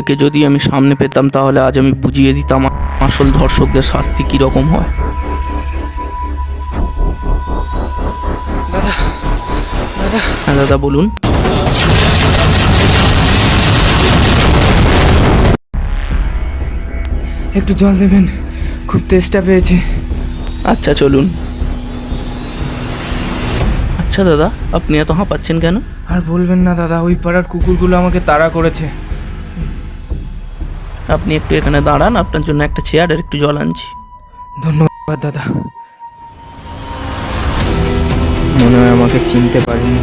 একে যদি আমি সামনে পেতাম তাহলে আজ আমি বুঝিয়ে দিতাম আসল ধর্ষকদের শাস্তি কীরকম হয়। হ্যাঁ দাদা বলুন। একটু জল দেবেন খুব তেষ্টা পেয়েছে। আচ্ছা চলুন। আচ্ছা দাদা আপনি এত হাঁপাচ্ছেন কেন? আর বলবেন না দাদা ওই পাড়ার কুকুরগুলো আমাকে তাড়া করেছে। আপনি একটু এখানে দাঁড়ান আপনার জন্য একটা চেয়ার আর একটু জল আনছি। ধন্যবাদ দাদা। মনে হয় আমাকে চিনতে পারিনি।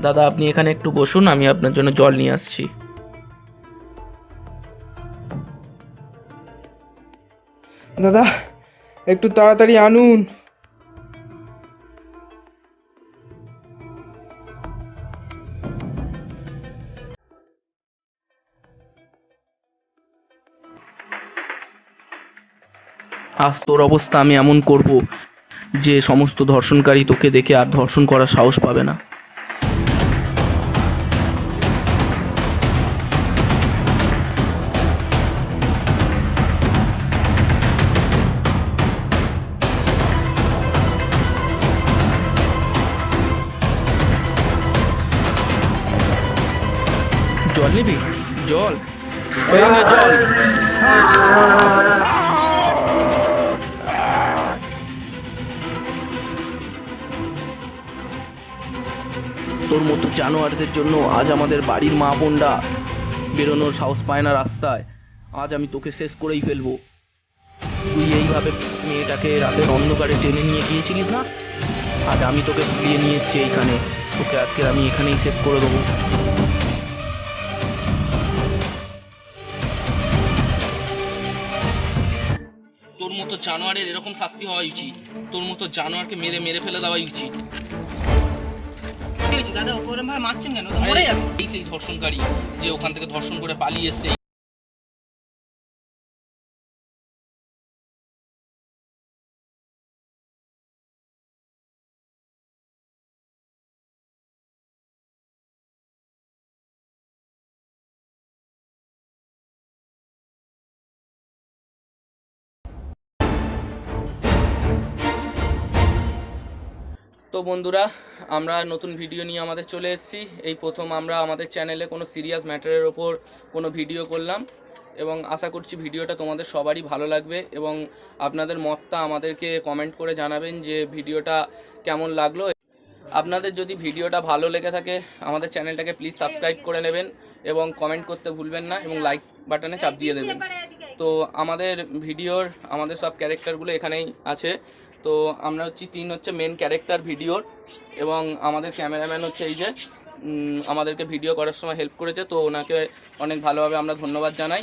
দাদা আপনি এখানে একটু বসুন আমি আপনার জন্য জল নিয়ে আসছি। দাদা একটু তাড়াতাড়ি আনুন। আজ তোর অবস্থা আমি এমন করব যে সমস্ত ধর্ষণকারী তোকে দেখে আর ধর্ষণ করার সাহস পাবে না। জল নিবি? জল। জল। তোর মতো জানোয়ারদের জন্য আজ আমাদের বাড়ির মা বোনরা বেরোনোর সাহস পায় না রাস্তায়। আজ আমি তোকে শেষ করেই ফেলব। তুই এইভাবে মেয়েটাকে রাতের অন্ধকারে টেনে নিয়ে গিয়েছিলিস না? আজ আমি তোকে ভুলিয়ে নিয়ে এসেছি এইখানে। তোকে আজকে আমি এখানেই শেষ করে দেবো। তোর মতো জানোয়ারের এরকম শাস্তি হওয়া উচিত। তোর মতো জানোয়ারকে মেরে মেরে ফেলে দেওয়াই উচিত। দাদা ওকে ওরম ভাবে মারছেন কেন? ও তো মরে যাবে। এই সেই ধর্ষণকারী যে ওখান থেকে ধর্ষণ করে পালিয়ে এসছে। তো বন্ধুরা, আমরা নতুন ভিডিও নিয়ে আমাদের চলে এসেছি। এই প্রথম আমরা আমাদের চ্যানেলে কোনো সিরিয়াস ম্যাটারের ওপর কোনো ভিডিও করলাম এবং আশা করছি ভিডিওটা তোমাদের সবারই ভালো লাগবে এবং আপনাদের মতটা আমাদেরকে কমেন্ট করে জানাবেন যে ভিডিওটা কেমন লাগল। আপনাদের যদি ভিডিওটা ভালো লেগে থাকে, আমাদের চ্যানেলটাকে প্লিজ সাবস্ক্রাইব করে নেবেন এবং কমেন্ট করতে ভুলবেন না এবং লাইক বাটনে চাপ দিয়ে দেবেন। তো আমাদের ভিডিওর আমাদের সব ক্যারেক্টারগুলো এখানেই আছে। তো আমরা হচ্ছি তিন হচ্ছে মেন ক্যারেক্টার ভিডিওর এবং আমাদের ক্যামেরাম্যান হচ্ছে এই যে আমাদেরকে ভিডিও করার সময় হেল্প করেছে, তো ওনাকে অনেক ভালোভাবে আমরা ধন্যবাদ জানাই।